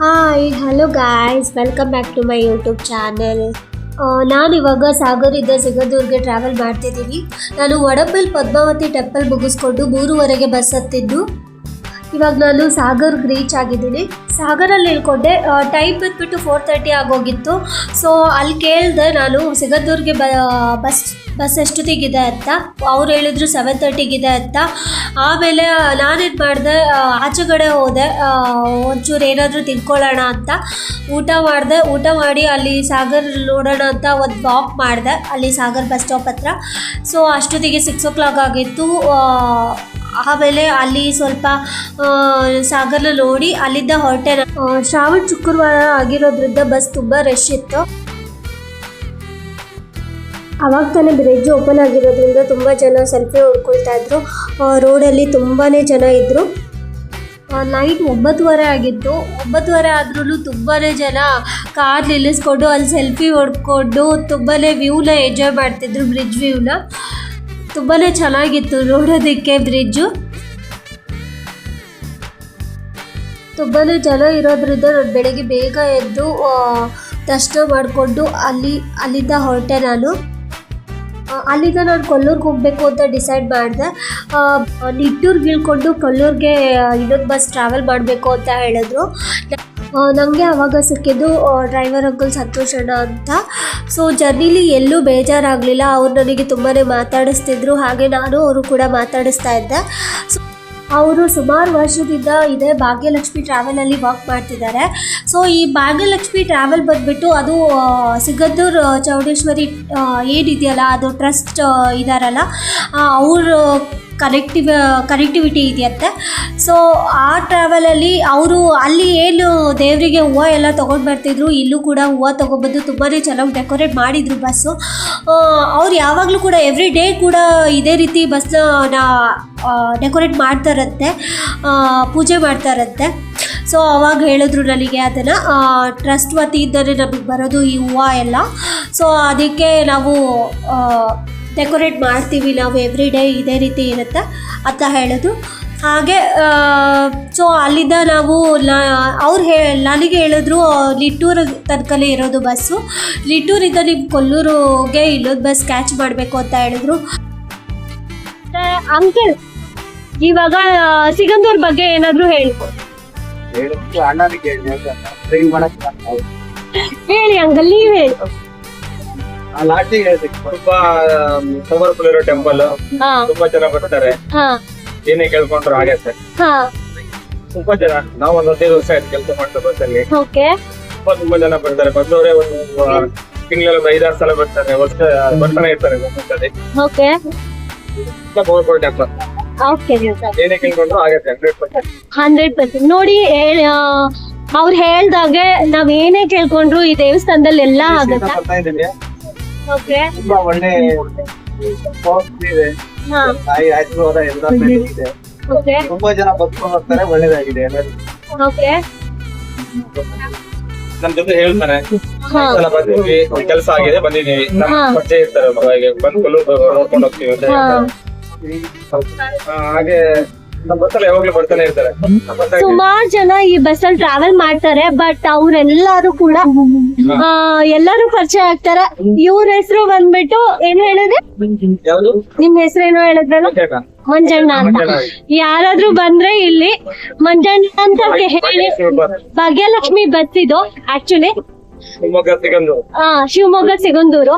Hi hello guys welcome back to my YouTube channel ನಾನು ಇವಾಗ ಸಾಗರಿಂದ ಸಿಗದೂರ್ಗೆ travel ಮಾಡ್ತಿದ್ದೀನಿ. ನಾನು ವಡಪಲ್ ಪದ್ಮಾವತಿ ಟೆಂಪಲ್ ಮುಗಿಸ್ಕೊಂಡು ಮೂರುವರೆಗೆ ಬಸ್ ಹತ್ತಿದ್ದು. ಇವಾಗ ನಾನು ಸಾಗರ್ಗೆ ರೀಚ್ ಆಗಿದ್ದೀನಿ. ಸಾಗರಲ್ಲಿ ಇಳ್ಕೊಂಡೆ ಟೈಮ್ ಬಂದುಬಿಟ್ಟು ಫೋರ್ ತರ್ಟಿ ಆಗೋಗಿತ್ತು. ಸೊ ಅಲ್ಲಿ ಕೇಳಿದೆ ನಾನು ಸಿಗದೂರ್ಗೆ ಬಸ್ ಬಸ್ ಎಷ್ಟೊತ್ತಿಗಿದೆ ಅಂತ ಅವ್ರು ಹೇಳಿದ್ರು ಸೆವೆನ್ ತರ್ಟಿಗಿದೆ ಅಂತ. ಆಮೇಲೆ ನಾನೇನು ಮಾಡಿದೆ ಆಚೆಗಡೆ ಹೋದೆ ಆ, ಒಂಚೂರು ಏನಾದರೂ ತಿನ್ಕೊಳ್ಳೋಣ ಅಂತ. ಊಟ ಮಾಡಿದೆ ಊಟ ಮಾಡಿ ಅಲ್ಲಿ ಸಾಗರ್ ನೋಡೋಣ ಅಂತ ಒಂದು ವಾಕ್ ಮಾಡಿದೆ ಅಲ್ಲಿ ಸಾಗರ್ ಬಸ್ ಸ್ಟಾಪ್ ಹತ್ರ. ಸೊ ಅಷ್ಟೊತ್ತಿಗೆ ಸಿಕ್ಸ್ ಓ ಕ್ಲಾಕ್ ಆಗಿತ್ತು ಆಮೇಲೆ ಅಲ್ಲಿ ಸ್ವಲ್ಪ ಸಾಗರ್ನ ನೋಡಿ ಅಲ್ಲಿಂದ ಹೊರಟೆ ಶ್ರಾವಣ ಶುಕ್ರವಾರ ಆಗಿರೋದ್ರಿಂದ ಬಸ್ ತುಂಬ ರಶ್ ಇತ್ತು. ಅವಾಗ ತಾನೇ ಬ್ರಿಡ್ಜ್ ಓಪನ್ ಆಗಿರೋದ್ರಿಂದ ತುಂಬ ಜನ ಸೆಲ್ಫಿ ಹೊಡ್ಕೊಳ್ತಾ ಇದ್ರು. ರೋಡಲ್ಲಿ ತುಂಬಾ ಜನ ಇದ್ದರು ನೈಟ್ ಒಂಬತ್ತುವರೆ ಆಗಿತ್ತು. ಒಂಬತ್ತುವರೆ ಆದ್ರೂ ತುಂಬಾ ಜನ ಕಾರ್ ನಿಲ್ಲಿಸ್ಕೊಂಡು ಅಲ್ಲಿ ಸೆಲ್ಫಿ ಹೊಡ್ಕೊಂಡು ತುಂಬಾ ವ್ಯೂನ ಎಂಜಾಯ್ ಮಾಡ್ತಿದ್ರು ಬ್ರಿಡ್ಜ್ ವ್ಯೂನ ತುಂಬಾ ಚೆನ್ನಾಗಿತ್ತು ನೋಡೋದಕ್ಕೆ ಬ್ರಿಡ್ಜು ತುಂಬಾ ಜನ ಇರೋದ್ರಿಂದ ನಾನು ಬೆಳಗ್ಗೆ ಬೇಗ ಎದ್ದು ದರ್ಶನ ಮಾಡಿಕೊಂಡು ಅಲ್ಲಿ, ಅಲ್ಲಿಂದ ಹೊರಟೆ ನಾನು. ಅಲ್ಲಿಂದ ನಾನು ಕೊಲ್ಲೂರ್ಗೆ ಹೋಗಬೇಕು ಅಂತ ಡಿಸೈಡ್ ಮಾಡಿದೆ. ನಿಟ್ಟೂರ್ಗೆ ಇಳ್ಕೊಂಡು ಕೊಲ್ಲೂರಿಗೆ ಇನ್ನೊಂದು ಬಸ್ ಟ್ರಾವೆಲ್ ಮಾಡಬೇಕು ಅಂತ ಹೇಳಿದ್ರು. ನನಗೆ ಆವಾಗ ಸಿಕ್ಕಿದ್ದು ಡ್ರೈವರ್ ಅಂಕಲ್ ಸಂತೋಷ್ ಅಣ್ಣ ಅಂತ. ಸೊ ಜರ್ನಿಲಿ ಎಲ್ಲೂ ಬೇಜಾರಾಗಲಿಲ್ಲ. ಅವ್ರು ನನಗೆ ತುಂಬಾ ಮಾತಾಡಿಸ್ತಿದ್ರು. ಹಾಗೆ ನಾನು ಅವರು ಕೂಡ ಮಾತಾಡಿಸ್ತಾ ಇದ್ದೆ. ಸೊ ಅವರು ಸುಮಾರು ವರ್ಷದಿಂದ ಇದೇ ಭಾಗ್ಯಲಕ್ಷ್ಮಿ ಟ್ರಾವೆಲಲ್ಲಿ ವರ್ಕ್ ಮಾಡ್ತಿದ್ದಾರೆ. ಸೊ ಈ ಭಾಗ್ಯಲಕ್ಷ್ಮಿ ಟ್ರಾವೆಲ್ ಬಂದ್ಬಿಟ್ಟು ಅದು ಸಿಗದ್ದೂರ್ ಚೌಡೇಶ್ವರಿ ಏನಿದೆಯಲ್ಲ, ಅದು ಟ್ರಸ್ಟ್ ಇದಾರಲ್ಲ ಅವರು ಕನೆಕ್ಟಿವ್ ಕನೆಕ್ಟಿವಿಟಿ ಇದೆಯಂತೆ. ಸೊ ಆ ಟ್ರಾವೆಲಲ್ಲಿ ಅವರು ಅಲ್ಲಿ ಏನು ದೇವರಿಗೆ ಹೂವು ಎಲ್ಲ ತೊಗೊಂಡು ಬರ್ತಿದ್ರು, ಇಲ್ಲೂ ಕೂಡ ಹೂವು ತೊಗೊಬಂದು ತುಂಬಾ ಚೆನ್ನಾಗಿ ಡೆಕೋರೇಟ್ ಮಾಡಿದರು ಬಸ್ಸು ಅವ್ರು ಯಾವಾಗಲೂ ಕೂಡ ಎವ್ರಿ ಡೇ ಕೂಡ ಇದೇ ರೀತಿ ಬಸ್ನ ಡೆಕೋರೇಟ್ ಮಾಡ್ತಾರಂತೆ ಪೂಜೆ ಮಾಡ್ತಾರಂತೆ ಸೊ ಅವಾಗ ಹೇಳಿದ್ರು ನನಗೆ ಅದನ್ನು ಟ್ರಸ್ಟ್ ವತಿಯಿಂದಲೇ ನಮಗೆ ಬರೋದು ಈ ಹೂವು ಎಲ್ಲ. ಸೊ ಅದಕ್ಕೆ ನಾವು ಡೆಕೋರೇಟ್ ಮಾಡ್ತೀವಿ ನಾವು ಎವ್ರಿ ಡೇ ಇದೇ ರೀತಿ ಇರುತ್ತೆ ಅಂತ ಹೇಳೋದು. ಹಾಗೆ ಸೊ ಅಲ್ಲಿಂದ ನಾವು ಅವ್ರು ಹೇ ನನಗೆ ಹೇಳಿದ್ರು ಲಿಟ್ಟೂರು ತನಕಲ್ಲೇ ಇರೋದು ಬಸ್ಸು ಲಿಟ್ಟೂರಿಂದ ನೀವು ಕೊಲ್ಲೂರಿಗೆ ಇನ್ನೊಂದು ಬಸ್ ಕ್ಯಾಚ್ ಮಾಡಬೇಕು ಅಂತ ಹೇಳಿದ್ರು. ಅಂಕಲ್ ಇವಾಗ ಸಿಗಂದೂರ್ ಬಗ್ಗೆ ಏನಾದರೂ ಹೇಳಿ. ಹೇಳಿದ್ದು ಅಣ್ಣನಿಗೆ ಡ್ರಿಂಕ್ ಮಾಡಕ್ ಹೇಳಿ ಅಂಕಲ್ ನೀವು ಹೇಳಿ. ಆ ತುಂಬಾ ಇರೋ ಟೆಂಪಲ್ ಹಾ. ತುಂಬಾ ಜನ ಬರ್ತಾರೆ. ಹಾ. ಏನೇ ಕೇಳ್ಕೊಂಡ್ರು ಆಗತ್ತೆ ಹಾ. ತುಂಬಾ ಜನ. ನಾವು ಒಂದ್ ಹದಿನೈದು ವರ್ಷ ಆಯ್ತು ಕೆಲಸ ಮಾಡ್ತಾ ಬಸ್ಸಲ್ಲಿ ಓಕೆ. ತುಂಬಾ ತುಂಬಾ ಜನ ಬರ್ತಾರೆ. ಬಂದವರೇ ಒಂದು ತಿಂಗಳಲ್ಲಿ ಒಂದು ಐದಾರು ಸಲ ಬರ್ತಾರೆ. ವರ್ಷ ಬರ್ತಾನೆ ಇರ್ತಾರೆ ಓಕೆ. ಟೆಂಪಲ್ ಓಕೆ ಏನೇ ಕೇಳ್ಕೊಂಡ್ರು ಆಗತ್ತೆ ಹಂಡ್ರೆಡ್ ಪರ್ಸೆಂಟ್ ಹಂಡ್ರೆಡ್ ಪರ್ಸೆಂಟ್ ನೋಡಿ ಅವ್ರು ಹೇಳ್ದಾಗೆ ನಾವ್ ಏನೇ ಕೇಳ್ಕೊಂಡ್ರು ಈ ದೇವಸ್ಥಾನದಲ್ಲಿ ಎಲ್ಲಾ ಆಗುತ್ತೆ? ಓಕೆ ತುಂಬಾ ಒಳ್ಳೆ powerful ಇದೆ. ಹಾ. ತಾಯಿ ಆಶೀರ್ವಾದ ಎಲ್ಲ ಇದೆ ಓಕೆ ತುಂಬಾ ಜನ ಬದುಕೊಂಡು ಹೋಗ್ತಾರೆ ಒಳ್ಳೇದಾಗಿದೆ ಎಲ್ಲರಿಗೂ ಓಕೆ ನಮ್ ಜೊತೆ ಹೇಳ್ತಾರೆ. ಹಾ. ಸಲ ಬಂದಿದ್ವಿ ಕೆಲಸ ಆಗಿದೆ ಬಂದಿದೀವಿ. ನಮ್ಮ ಹಾ. ಪರಿಚಯ ಇರ್ತಾರೆ ಬಂದು ನೋಡ್ಕೊಂಡು ಹೋಗ್ತೀವಿ ಅಂತ. ಹಾಗೆ ಸುಮಾರು ಜನ ಈ ಬಸ್ಸಲ್ಲಿ ಟ್ರಾವೆಲ್ ಮಾಡ್ತಾರೆ ಬಟ್ ಅವ್ರೆಲ್ಲಾರು ಕೂಡ ಎಲ್ಲಾರು ಪರಿಚಯ ಆಗ್ತಾರೆ. ಇವ್ರ ಹೆಸರು ಬಂದ್ಬಿಟ್ಟು ಏನ್ ಹೇಳಿದ್ರೆ? ನಿಮ್ ಹೆಸರು ಏನೋ ಹೇಳಿದ್ರಲ್ಲ? ಮಂಜಣ್ಣ. ಅಂತ. ಯಾರಾದ್ರೂ ಬಂದ್ರೆ ಇಲ್ಲಿ ಮಂಜಣ್ಣ ಅಂತ ಹೇಳಿ ಭಾಗ್ಯಲಕ್ಷ್ಮಿ ಬತ್ತಿದ್ದು ಆಕ್ಚುಲಿ ಹಾ ಶಿವಮೊಗ್ಗ ಸಿಗಂದೂರು.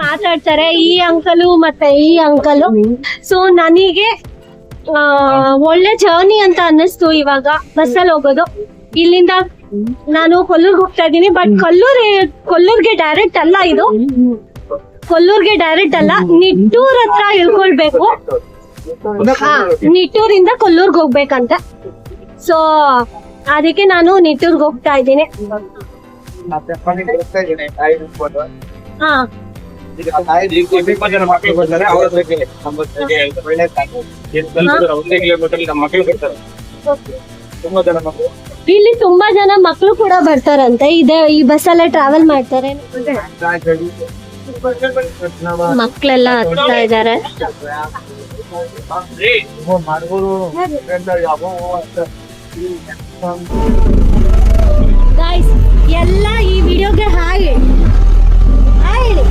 ಮಾತಾಡ್ತಾರೆ ಈ ಅಂಕಲು ಮತ್ತೆ ಈ ಅಂಕಲು. ಸೊ ನನಗೆ ಒಳ್ಳೆ ಜರ್ನಿ ಅಂತ ಅನ್ನಿಸ್ತು ಇವಾಗ ಬಸ್ಸಲ್ಲಿ ಹೋಗೋದು. ಇಲ್ಲಿಂದ ನಾನು ಕೊಲ್ಲೂರ್ಗೆ ಹೋಗ್ತಾ ಇದ್ದೀನಿ ಬಟ್ ಕೊಲ್ಲೂರ್ ಕೊಲ್ಲೂರ್ಗೆ ಡೈರೆಕ್ಟ್ ಅಲ್ಲ ಇದು. ಕೊಲ್ಲೂರ್ಗೆ ಡೈರೆಕ್ಟ್ ಅಲ್ಲ ನಿಟ್ಟೂರ್ ಹತ್ರ ಇಳ್ಕೊಳ್ಬೇಕು. ನಿಟ್ಟೂರಿಂದ ಕೊಲ್ಲೂರ್ಗೆ ಹೋಗ್ಬೇಕಂತ. ಸೊ ಅದಕ್ಕೆ ನಾನು ನಿಟ್ಟೂರ್ಗೆ ಹೋಗ್ತಾ ಇದ್ದೀನಿ. ಹಾ. ಮಕ್ಕಳು ಬರ್ತಾರೆ. ತುಂಬಾ ಜನ ಇಲ್ಲಿ ತುಂಬಾ ಜನ ಮಕ್ಕಳು ಕೂಡ ಬರ್ತಾರಂತೆ. ಇದೆ ಈ ಬಸ್ ಅಲ್ಲೇ ಟ್ರಾವೆಲ್ ಮಾಡ್ತಾರೆ. ಮಕ್ಕಳೆಲ್ಲ ಹತ್ತಾ ಇದಾರೆ ಎಲ್ಲ ಈ ವಿಡಿಯೋಗೆ ಹಾಗೆ ಹೇಳಿ.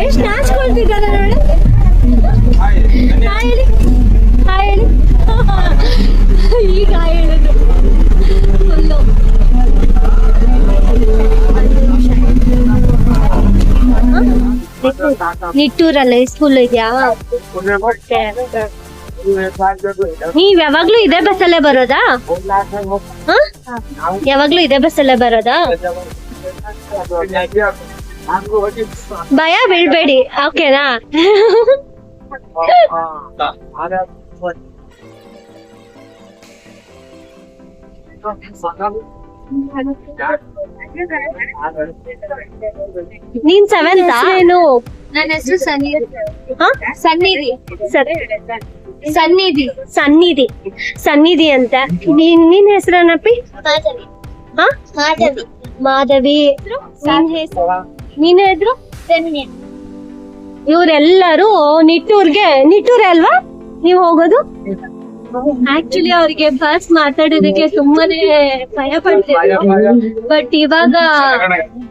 ಎಷ್ಟು ನಾಚ್ಕೊಳ್ತಿದ್ದಾರೆ ನೋಡಿ ಹಾಯ್ ಹೇಳಿ. ಹಾಯ್ ಹೇಳಿ. ಈಗ ಹಾಯ್ ಹೇಳೋದು. ಫುಲ್ಲು ನಿಟ್ಟೂರಲ್ಲ ಸ್ಕೂಲ್ ಇದೆಯಾ ನೀವ್ ಯಾವಾಗ್ಲೂ ಇದೇ ಬಸ್ಸಲ್ಲೇ ಬರೋದಾ? ಯಾವಾಗ್ಲೂ ಇದೇ ಬಸ್ಸಲ್ಲೇ ಬರೋದಾ? ಭಯ ಬೀಳ್ಬೇಡಿ ಓಕೆನಾ? ನೀನ್ ಸೆವೆಂತ್ ಏನು? ನನ್ನ ಹೆಸರು ಸನ್ನಿಧಿ ಹ? ಸನ್ನಿಧಿ. ಸನ್ನಿಧಿ. ಸನ್ನಿಧಿ. ಸನ್ನಿಧಿ ಅಂತ. ನೀನ್ ನಿನ್ ಹೆಸರನಪ್ಪಿ ಮಾಧವಿ. ಹ? ಮಾಧವಿ. ಮಾಧವಿ. ನಿನ್ ಹೆಸರು? ನಿನ್ ಇದ್ರು ಇವರೆಲ್ಲರೂ ನಿಟ್ಟೂರ್ಗೆ ನಿಟ್ಟೂರೇ ಅಲ್ವಾ? ನೀವ್ ಹೋಗೋದು? ಆಕ್ಚುಲಿ ಅವ್ರಿಗೆ ಬಸ್ ಮಾತಾಡೋದಕ್ಕೆ ತುಂಬಾನೇ ಭಯ ಪಡ್ತಿದ್ರು. ಬಟ್ ಇವಾಗ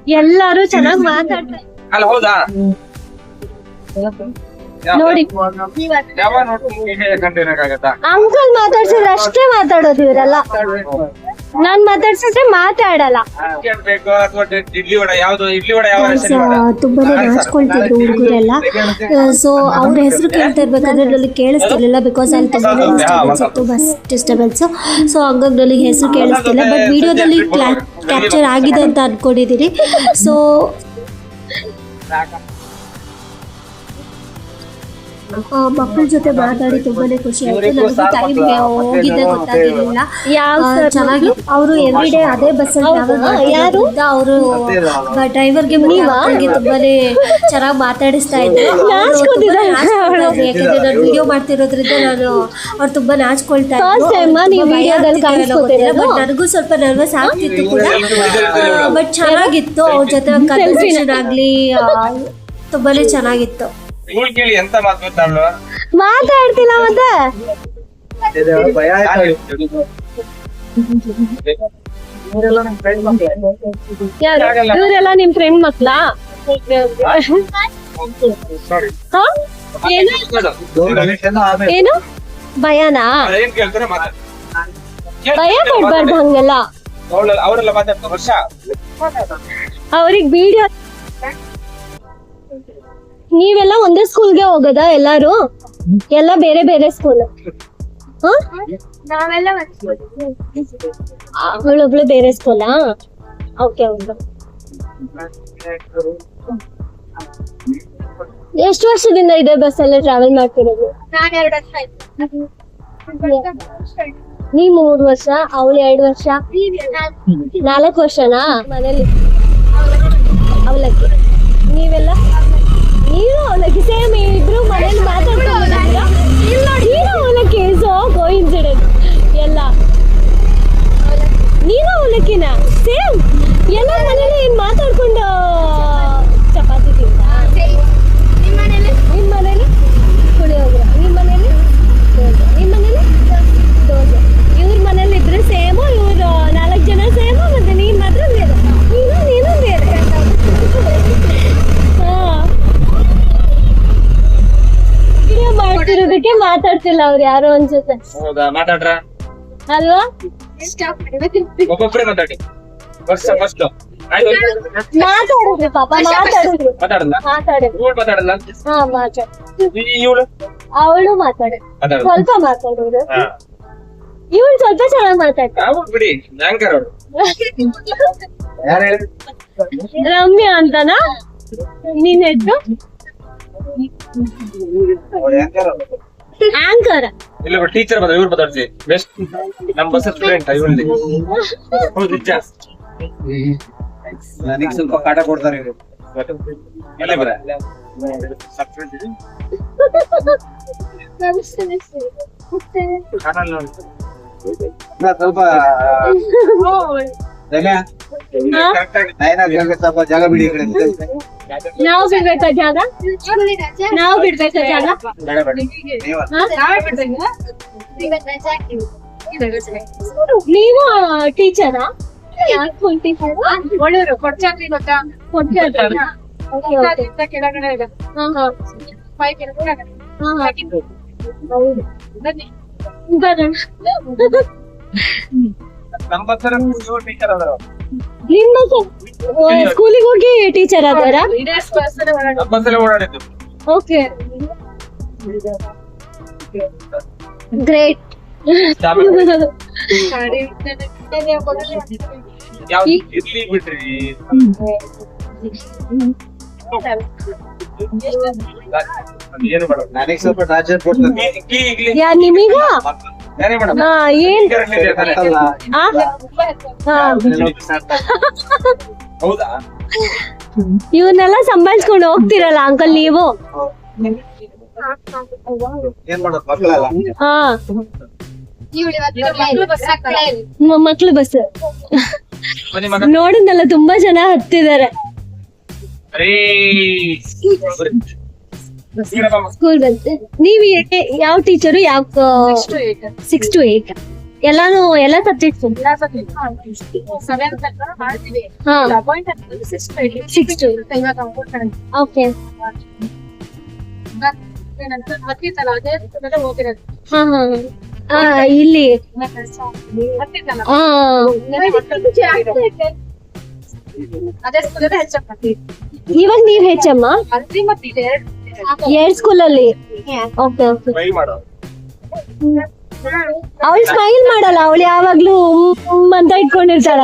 ಎಲ್ಲಾರು ಚೆನ್ನಾಗ್ ಮಾತಾಡ್ತಾರೆ ನೋಡಿ ಅಂಕಲ್ ಮಾತಾಡ್ಸಿದ್ರೆ ಅಷ್ಟೇ ಮಾತಾಡೋದು ಇವರೆಲ್ಲ. ನಾನ್ ಮಾತಾಡ್ಸಿದ್ರೆ ಮಾತಾಡಲ್ಲ? ತುಂಬಾನೇ ನಾಚ್ಕೊಳ್ತಿದ್ರು ಹುಡುಗರೆಲ್ಲ. ಸೊ ಅವ್ರ ಹೆಸರು ಕೇಳ್ತಾ ಇರ್ಬೇಕಾದ್ರೆ ನನಗೆ ಕೇಳಿಸ್ತಿರ್ಲಿಲ್ಲ ಬಿಕಾಸ್ ಅಲ್ಲಿ ತುಂಬಾನೇ ಡಿಸ್ಟರ್ಬೆನ್ಸ್ ಇತ್ತು ಬಸ್ ಡಿಸ್ಟರ್ಬೆನ್ಸ್ ಸೊ ಹಂಗಾಗಿ ನನಗೆ ಹೆಸರು ಕೇಳಿಸ್ತಿಲ್ಲ ಬಟ್ ವಿಡಿಯೋದಲ್ಲಿ ಕ್ಯಾಪ್ಚರ್ ಆಗಿದೆ ಅಂತ ಅನ್ಕೊಂಡಿದ್ದೀನಿ ಸೊ ಮಕ್ಕಳ ಜೊತೆ ಮಾತಾಡಿ ತುಂಬಾನೇ ಖುಷಿ ಆಯ್ತು. ನನಗೂ ಟೈಮ್ ಹೋಗಿದ್ದೆ ಗೊತ್ತಾಗಿರ್ಲಿಲ್ಲ ಚೆನ್ನಾಗಿ ಅವರು ಎವ್ರಿ ಡೇ ಅದೇ ಬಸ್ ಯಾರು? ಅವರು ಡ್ರೈವರ್ಗೆ ಮಕ್ಕಳಿಗೆ ತುಂಬಾನೇ ಚೆನ್ನಾಗಿ ಮಾತಾಡಿಸ್ತಾ ಇದ್ರು. ಇದ್ರು. ಯಾಕಂದ್ರೆ ನಾನು ವಿಡಿಯೋ ಮಾಡ್ತಿರೋದ್ರಿಂದ ನಾನು ಅವ್ರು ತುಂಬಾ ನಾಚ್ಕೊಳ್ತಾ ಇದ್ರು. ಬಟ್ ನನಗೂ ಸ್ವಲ್ಪ ನರ್ವಸ್ ಆಗ್ತಿತ್ತು ಕೂಡ. ಬಟ್ ಚೆನ್ನಾಗಿತ್ತು. ಅವ್ರ ಜೊತೆ ಕನ್ವರ್ಸೇಷನ್ ಆಗ್ಲಿ ತುಂಬಾನೇ ಚೆನ್ನಾಗಿತ್ತು. ಇವ್ಳ್ ಕೇಳಿ ಎಂತ ಮಾತಾಡ್ತಾಳು ಮಾತಾಡ್ತಿಲ್ಲ ಮತ್ತೆ? ಇವರೆಲ್ಲ ನಿಮ್ ಫ್ರೆಂಡ್ ಮಕ್ಳಾ? ಸಾರಿ ಹಾ? ಏನು? ಏನು ಭಯನಾ? ಭಯ ಕೊಡ್ಬಾರ್ದು ಹಂಗೆಲ್ಲ. ಅವರೆಲ್ಲ ಮಾತಾಡ್ತಾರೆ ವರ್ಷ. ಅವ್ರಿಗೆ ವಿಡಿಯೋ ನೀವೆಲ್ಲ ಒಂದೇ ಸ್ಕೂಲ್ಗೆ ಹೋಗೋದಾ ಎಲ್ಲಾರು? ಎಲ್ಲ ಬೇರೆ ಬೇರೆ ಸ್ಕೂಲ್ ಅವಳೊಬ್ಳು ಬೇರೆ ಸ್ಕೂಲಾ ಓಕೆ ಎಷ್ಟು ವರ್ಷದಿಂದ ಇದೆ ಬಸ್ ಎಲ್ಲ ಟ್ರಾವೆಲ್ ಮಾಡ್ತಿರೋದು ನೀ ಮೂರ್ ವರ್ಷ ಅವಳು ಎರಡು ವರ್ಷ? ನಾಲ್ಕು ವರ್ಷನಾ? ಮನೇಲಿ. ಅವಲಕ್ಕಿ. ನೀವೆಲ್ಲ? ನೀನು ಅವಲಕ್ಕಿ ಸೇಮ್ ಇಬ್ರು ಮನೇಲಿ ಇಲ್ಲ ನೀನು ಅವಲಕ್ಕಿ ಸೊ ಕೋಇನ್ಸಿಡೆಂಟ್ ಎಲ್ಲ ನೀನು ಅವಲಕ್ಕಿನ ಸೇಮ್ ಎಲ್ಲ ಮನೇಲಿ ಏನು ಮಾತಾಡ್ಕೊಂಡು ಚಪಾತಿ ತಿಂದ ನಿಮ್ಮ ಮನೇಲಿ ನಿಮ್ ಮನೇಲಿ ಪುಳಿಯೋಗರೆ ನಿಮ್ ಮನೇಲಿ ದೋಸೆ ನಿಮ್ ಮನೇಲಿ ದೋಸೆ ಇವ್ರ ಮನೇಲಿ ಇದ್ರೆ ಸೇಮು ಇವ್ರು ನಾಲ್ಕು ಜನ ಸೇಮು ಮತ್ತೆ ನೀನ್ ಮಾತ್ರ ಬೇರೆ ನೀನು ನೀನು ಬೇರೆ ಹಾ ವಿಡಿಯೋ ಮಾಡ್ತಿರೋದಕ್ಕೆ ಮಾತಾಡ್ತಿಲ್ಲ ಅವ್ರು ಯಾರು ಅನ್ಸುತ್ತೆ ಹೌದಾ? ಮಾತಾಡ್ರ? ಅಲ್ವಾ? ಒಬ್ಬೊಬ್ರೆ ಮಾತಾಡಿ. ವರ್ಷ ಫಸ್ಟ್ ಮಾತಾಡಿದ್ರು ಪಾಪ ಮಾತಾಡಿದ್ರು. ಮಾತಾಡಲ್ಲ? ಮಾತಾಡಿದ್ರು. ಇವಳು ಮಾತಾಡಲ್ಲ? ಹಾ ಮಾತಾಡ ಇವಳು? ಅವಳು ಮಾತಾಡಿದ್ರು ಮಾತಾಡಲ್ಲ. ಸ್ವಲ್ಪ ಮಾತಾಡಿದ್ರು ಹಾ. ಇವಳು ಸ್ವಲ್ಪ ಚೆನ್ನಾಗಿ ಮಾತಾಡ್ತಾರೆ ಬಿಡಿ ಅವರು ಯಾರು ಹೇಳಿ? ರಮ್ಯಾ ಅಂತನಾ? ನೀನ್ ಆಂಕರ್ ಇಲ್ಲ ಟೀಚರ್ ಬಂದ್ರೆ ಇವ್ರು ಮಾತಾಡ್ಸಿ ಬೆಸ್ಟ್ ನಮ್ಮ ಬಸ್ ಸ್ಟೂಡೆಂಟ್ ಇವಳ್ದಿ ಹೌದು ನಿಜ. ನನಗೆ ಸ್ವಲ್ಪ ಕಾಟ ಕೊಡ್ತಾರೆ ಇವ್ರು. ಎಲ್ಲ ಬರ? ಸ್ವಲ್ಪ ಸ್ವಲ್ಪ ಜಾಗ ಬಿಡಿ ಈ ಕಡೆ. ನಾವು ಬಿಡ್ಬೇಕಾ ಜಾಗ? ನಾವು ಬಿಡ್ಬೇಕಾ ಜಾಗ? ನೀವು? ನೀವು ಟೀಚರಾ ಒಳ್ಳೂರು ಕೊಡ್ಚಾಕ್ರಿ ಗೊತ್ತಾ? ಕೊಡ್ಚಾಕ್ರಿ ಓಕೆ ಓಕೆ ಇಂದ ಕೆಳಗಡೆ ಇದೆ ಹಾ. ಹಾ. ಫೈವ್ ಹಾ. ಹೌದು. ಬನ್ನಿ. ಬರೋಣ ಸ್ಕೂಲಿಗೆ ಹೋಗಿ ಟೀಚರ್ ಆದಾರ ಓಕೆ ಗ್ರೇಟ್ ಇರ್ಲಿ ಬಿಡ್ರಿ. ಏನು ಮೇಡಮ್ ನನಗೆ ಸ್ವಲ್ಪ ಟಾರ್ಚರ್ ಕೊಡ್ತಾರೆ ಕೀ ಯಾ ನಿಮೀಗ? ಹಾ ಏನ್? ಇವನ್ನೆಲ್ಲ ಸಂಭಾಳಿಸ್ಕೊಂಡು ಹೋಗ್ತಿರಲ್ಲ ಅಂಕಲ್ ನೀವು? ಹಾ. ಮಕ್ಳು ಬಸ್ ನೋಡಿದ್ನಲ್ಲ ತುಂಬಾ ಜನ ಹತ್ತಿದ್ದಾರೆ. ಅರೇ ಸ್ಕೂಲ್ ಬಂತು. ನೀವು ಯಾವ ಟೀಚರು ಯಾವ? ಸಿಕ್ಸ್ ಟು ಏಟ್ ಎಲ್ಲಾನು ಎಲ್ಲ ಸಬ್ಜೆಕ್ಟ್ಸ್ ಎಲ್ಲಾ to- ಇವಾಗ ಅಂದ್ಕೊಳ್ತಾರೆ. ಓಕೆ ಇಲ್ಲಿ. ಇವಾಗ ನೀವ್ ಹೆಚ್ಚಮ್ಮ? ಎರಡ್ ಸ್ಕೂಲಲ್ಲಿ ಓಕೆ ಓಕೆ ಟ್ರೈ ಮಾಡೋ. ಅವಳು ಸ್ಮೈಲ್ ಮಾಡಲ್ಲ ಅವಳು ಯಾವಾಗ್ಲೂ ಹ್ಮ್ ಅಂತ ಇಟ್ಕೊಂಡಿರ್ತಾಳ.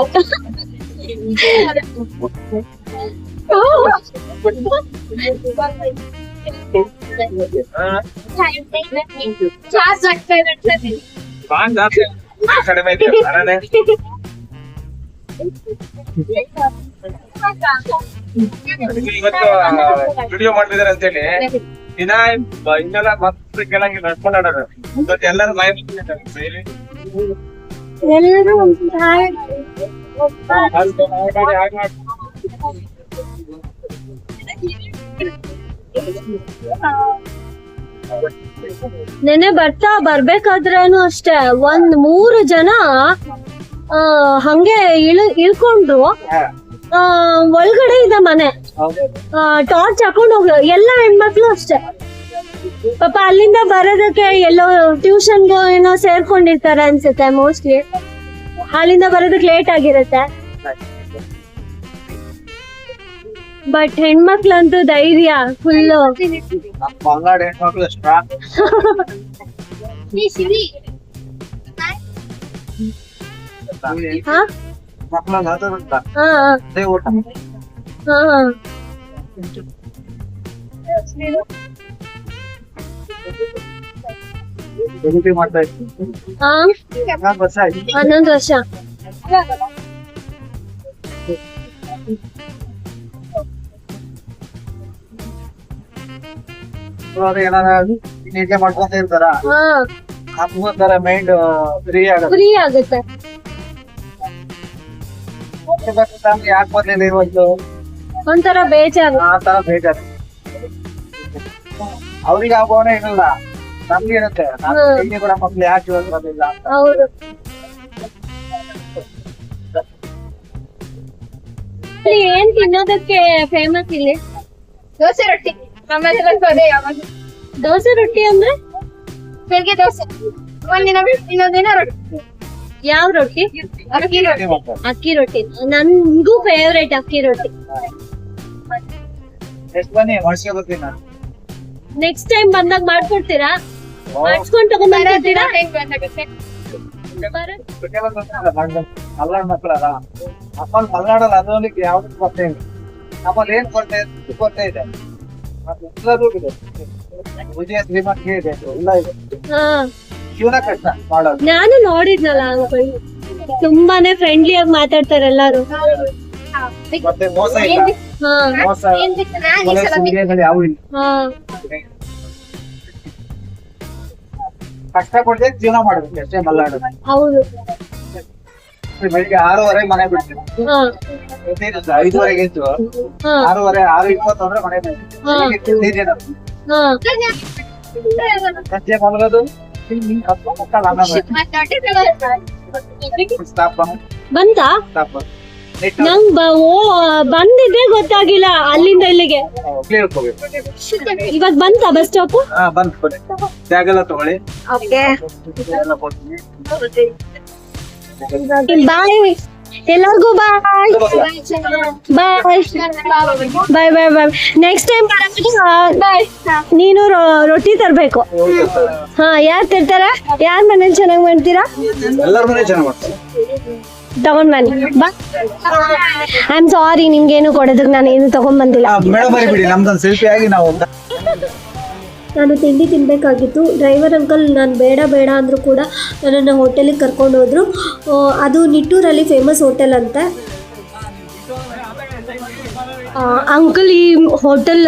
ಕ್ಲಾಸ್ ಆಗ್ತಾ ಇದೆ ಅನ್ಸುತ್ತೆ. ಬಾಂಗ್ ಜಾಸ್ತಿ ಕಡಿಮೆ ಇದೆ. ಅಣ್ಣನೇ. ಅದಕ್ಕೆ ಇವತ್ತು ವಿಡಿಯೋ ಅಂತ ಹೇಳಿ ದಿನ ಇನ್ನೆಲ್ಲ ಮಸ್ತ್ ಕೆಳಗೆ ನಡ್ಕೊಂಡು ಆಡೋರು ಇವತ್ತು ಎಲ್ಲರೂ ಲೈವ್ ಎಲ್ಲರೂ ನೆನೆ ಬರ್ತಾ ಬರ್ಬೇಕಾದ್ರೇನು ಅಷ್ಟೇ, ಒಂದ್ ಮೂರು ಜನ ಹಂಗೆ ಇಳ್ ಇಳ್ಕೊಂಡ್ರು ಒಳಗಡೆ ಇದೆ ಮನೆ. ಟಾರ್ಚ್ ಹಾಕೊಂಡು ಹೋಗ ಎಲ್ಲ ಹೆಣ್ಮಕ್ಳು ಅಷ್ಟೇ. ಪಾಪ ಅಲ್ಲಿಂದ ಬರೋದಕ್ಕೆ ಎಲ್ಲೋ ಟ್ಯೂಷನ್ಗೆ ಏನೋ ಸೇರ್ಕೊಂಡಿರ್ತಾರೆ ಅನ್ಸುತ್ತೆ ಮೋಸ್ಟ್ಲಿ ಅಲ್ಲಿಂದ ಬರೋದಕ್ಕೆ ಲೇಟ್ ಆಗಿರುತ್ತೆ. ಬಟ್ ಹೆಣ್ಮಕ್ಳಂತೂ ಧೈರ್ಯ ಫುಲ್ಲು ಮಾಡ್ತಾ ಇತ್ತು ಹನ್ನೊಂದು ವರ್ಷ. ಏನಾರ ಮಾಡ್ಕೊಂತ ಇರ್ತಾರ? ಮೈಂಡ್ ಫ್ರೀ ಆಗುತ್ತೆ. ಫ್ರೀ ಆಗುತ್ತೆ. ಯಾಕೆ ಬರ್ಲಿಲ್ಲ ಇವತ್ತು ಒಂಥರ ಬೇಜಾರು ಆ ತರ ಬೇಜಾರು ಅವ್ರಿಗೆ ಆ ಭಾವನೆ ಇರಲ್ಲ ನಮ್ಗೆ ಇರುತ್ತೆ ನಾನು ಹ್ಮ್. ಇಲ್ಲಿ ಕೂಡ ಮಕ್ಳು ಯಾಕೆ ಇವತ್ತು ಬರ್ಲಿಲ್ಲ ಹೌದು ಇಲ್ಲಿ ಏನ್ ತಿನ್ನೋದಕ್ಕೆ ಫೇಮಸ್ ಇಲ್ಲಿ ದೋಸೆ ರೊಟ್ಟಿ ನಮ್ಮನೆಲ್ಲ ಅದೇ ಯಾವಾಗ ದೋಸೆ ರೊಟ್ಟಿ ಅಂದ್ರೆ ಬೆಳಿಗ್ಗೆ ದೋಸೆ ಒಂದಿನ ಬಿಟ್ಟು ಇನ್ನೊಂದಿನ ರೊಟ್ಟಿ ಯಾವ ರೊಟ್ಟಿ? ಅಕ್ಕಿ ರೊಟ್ಟಿ. ಅಕ್ಕಿ ರೊಟ್ಟಿ. ನನ್ಗೂ ಫೇವ್ರೇಟ್ ಅಕ್ಕಿ ರೊಟ್ಟಿ. ನೆಕ್ಸ್ಟ್ ಟೈಮ್ ಬಂದಾಗ ಮಾಡ್ಕೊಡ್ತೀರಾ? ಮಾಡ್ಸ್ಕೊಂಡ್ ಮಲ್ನಾಡ್ ಮಕ್ಕಳಲ್ಲ ನಮ್ಮಲ್ಲಿ ಮಲ್ನಾಡಲ್ಲ ಅದೊಂದಕ್ಕೆ ಯಾವ್ದು ಕೊರತೆ ಇಲ್ಲ. ನಮ್ಮಲ್ಲಿ ಏನ್ ಇದೆ ಕೊಡ್ತಾ ಇದೆ? ಮತ್ತೆ ಇದೆ. ವಿಜಯ ಶ್ರೀಮಂತಿಗೆ ಇದೆ ಎಲ್ಲ ಇದೆ. ಹಾ. ಜೀವನ ಕಷ್ಟ ಮಾಡೋದು. ನಾನು ನೋಡಿದ್ನಲ್ಲ ಅಂಕಲ್ ತುಂಬಾನೇ ಫ್ರೆಂಡ್ಲಿ ಆಗಿ ಮಾತಾಡ್ತಾರೆ ಎಲ್ಲಾರು. ಮತ್ತೆ ಮೋಸ ಇಲ್ಲ ಮೋಸ ಕೊಲೆ ಸುಲಿಗೆಗಳು ಯಾವು ಇಲ್ಲ. ಕಷ್ಟ ಕೊಡದೆ ಜೀವನ ಮಾಡ್ಬೇಕು ಅಷ್ಟೇ ಮಲ್ನಾಡು ಹೌದು. ಬೆಳಿಗ್ಗೆ ಆರೂವರೆ ಮನೆ ಬಿಡ್ತೀನಿ. ಐದುವರೆಗೆ ಇತ್ತು ಹಾ ಆರೂವರೆ ಆರು ಇಪ್ಪತ್ತಂದ್ರೆ ಮನೆ. ಹಾ ಸಂಜೆ ಮಲಗೋದು. ಹತ್ತು ಮುಕ್ಕಾಲು ಅನ್ನ ಮಾಡಿ ಸ್ಟಾಪ್ ಬಂತಾ ಸ್ಟಾಪ್ ನಂಗ್ ಬ- ಓ ಬಂದಿದ್ದೆ ಗೊತ್ತಾಗಿಲ್ಲ ಅಲ್ಲಿಂದ ಇಲ್ಲಿಗೆ ಕ್ಲಿಯರ್ ಹೋಗ್ಬೇಕು ಇವಾಗ ಬಂತಾ ಬಸ್ ಸ್ಟಾಪ್ ಹಾ ಬಂದ್ ಕೊಡಿ ಬ್ಯಾಗ್ ಎಲ್ಲ ತಗೊಳ್ಳಿ ಓಕೆ ಎಲ್ಲ ಕೊಡ್ತೀನಿ ಬಾಯ್ ಎಲ್ಲರಿಗೂ ಬಾಯ್ ಬಾಯ್ ಬಾಯ್ ಬಾಯ್ ಬಾಯ್ ನೆಕ್ಸ್ಟ್ ಟೈಮ್ ನೀನು ರೊ- ರೊಟ್ಟಿ ತರಬೇಕು. ಹಾ ಯಾರು ತಿರ್ತಾರ ಯಾರ ಮನೇಲಿ ಚೆನ್ನಾಗಿ ಮಾಡ್ತೀರಾ? ಎಲ್ಲರ ಮನೆ ಚೆನ್ನಾಗಿ ಮಾಡ್ತಾರೆ ತಗೊಂಡ್ ಬನ್ನಿ. ಬಾ. ಐ ಆಮ್ ಸಾರಿ ನಿಮ್ಗೇನು ಕೊಡೋದಕ್ಕೆ ನಾನು ಏನು ತಗೊಂಡ್ ಬಂದಿಲ್ಲ. ಮೇಡಮ್ ಬರಿಬಿಡಿ ನಮ್ದೊಂದು ಸೆಲ್ಫಿ ಆಗಿ ನಾವು ನಾನು ತಿಂಡಿ ತಿನ್ನಬೇಕಾಗಿತ್ತು ಡ್ರೈವರ್ ಅಂಕಲ್ ನಾನು ಬೇಡ ಬೇಡ ಅಂದರೂ ಕೂಡ ನನ್ನನ್ನು ಹೋಟೆಲಿಗೆ ಕರ್ಕೊಂಡು ಹೋದರು. ಅದು ನಿಟ್ಟೂರಲ್ಲಿ ಫೇಮಸ್ ಹೋಟೆಲ್ ಅಂತೆ. ಅಂಕಲ್ ಈ ಹೋಟೆಲ್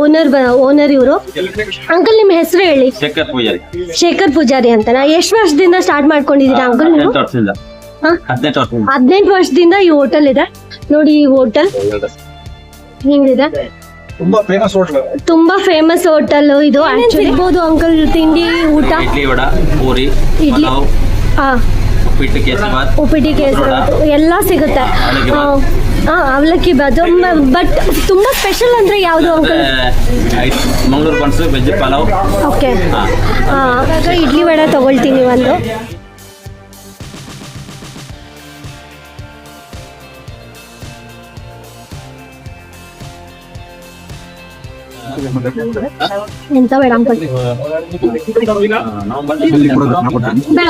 ಓನರ್ ಓನರ್ ಇವರು. ಅಂಕಲ್ ನಿಮ್ಮ ಹೆಸರು ಹೇಳಿ. ಶೇಖರ್ ಪೂಜಾರಿ. ಶೇಖರ್ ಪೂಜಾರಿ ಅಂತನಾ? ಎಷ್ಟು ವರ್ಷದಿಂದ ಸ್ಟಾರ್ಟ್ ಮಾಡ್ಕೊಂಡಿದ್ದೀರಾ ಅಂಕಲ್ ನೀವು? ಹದಿನೆಂಟು ವರ್ಷದಿಂದ. ಹಾ? ಹದಿನೆಂಟು ವರ್ಷದಿಂದ. ಈ ಹೋಟೆಲ್ ಇದೆ. ನೋಡಿ ಈ ಹೋಟೆಲ್ ಹೆಂಗಿದೆ? ತುಂಬಾ ಫೇಮಸ್ ಹೋಟೆಲ್ ತುಂಬಾ ಫೇಮಸ್ ಹೋಟೆಲ್ ಇದು ಸಿಗ್ಬೋದು ಅಂಕಲ್ ತಿಂಡಿ ಊಟ? ಇಡ್ಲಿ ವಡ ಪೂರಿ ಇಡ್ಲಿ. ಉಪ್ಪಿಟ್ಟು ಕೇಸರಿ ಎಲ್ಲ ಸಿಗುತ್ತೆ. ಅವಲಕ್ಕಿ ಆ, ಆ, ಅವಲಕ್ಕಿ ಬಾತು. ಬಟ್ ತುಂಬಾ ಸ್ಪೆಷಲ್ ಅಂದ್ರೆ ಯಾವುದು uncle Mangaluru buns veg pulao. Okay ಹಾ. ಇಡ್ಲಿ ವಡೆ ತಗೊಳ್ತೀನಿ ಒಂದು. ಎಂತ ಬೇಡ ಅಂಕಲ್ ಬೇಡ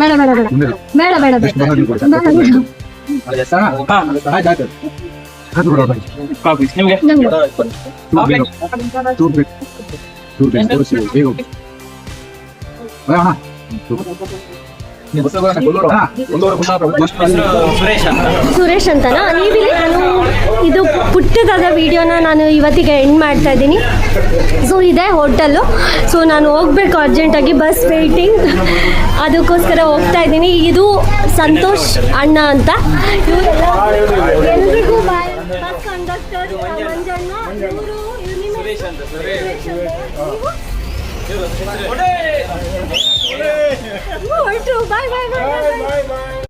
ಬೇಡ ಬೇಡ ಬೇಡ. ಬೇಡ ಬೇಡ. ಬೇಡ ಬೇಡ ಕಾಫಿ ನಿಮ್ಗೆ ನಂಗೆ ಸುರೇಶ್ ಅಂತ. ಸುರೇಶ್ ಅಂತನಾ? ನೀವಿಲ್ಲಿ ನಾನು ಇದು ಪುಟ್ಟದಾದ ವಿಡಿಯೋನ ನಾನು ಇವತ್ತಿಗೆ ಎಂಡ್ ಮಾಡ್ತಾ ಇದ್ದೀನಿ. ಸೊ ಇದೆ ಹೋಟೆಲ್ಲು ಸೊ ನಾನು ಹೋಗ್ಬೇಕು ಅರ್ಜೆಂಟಾಗಿ ಬಸ್ ವೇಟಿಂಗ್ ಅದಕ್ಕೋಸ್ಕರ ಹೋಗ್ತಾ ಇದ್ದೀನಿ. ಇದು ಸಂತೋಷ್ ಅಣ್ಣ ಅಂತ. ಇವರೆಲ್ಲ ಎಲ್ರಿಗೂ ಬಾಯ್ ಬಸ್ ಕಂಡಕ್ಟರ್ ಮಂಜಣ್ಣ ಇವರು part 2. Bye, bye, bye. bye, bye. bye, bye.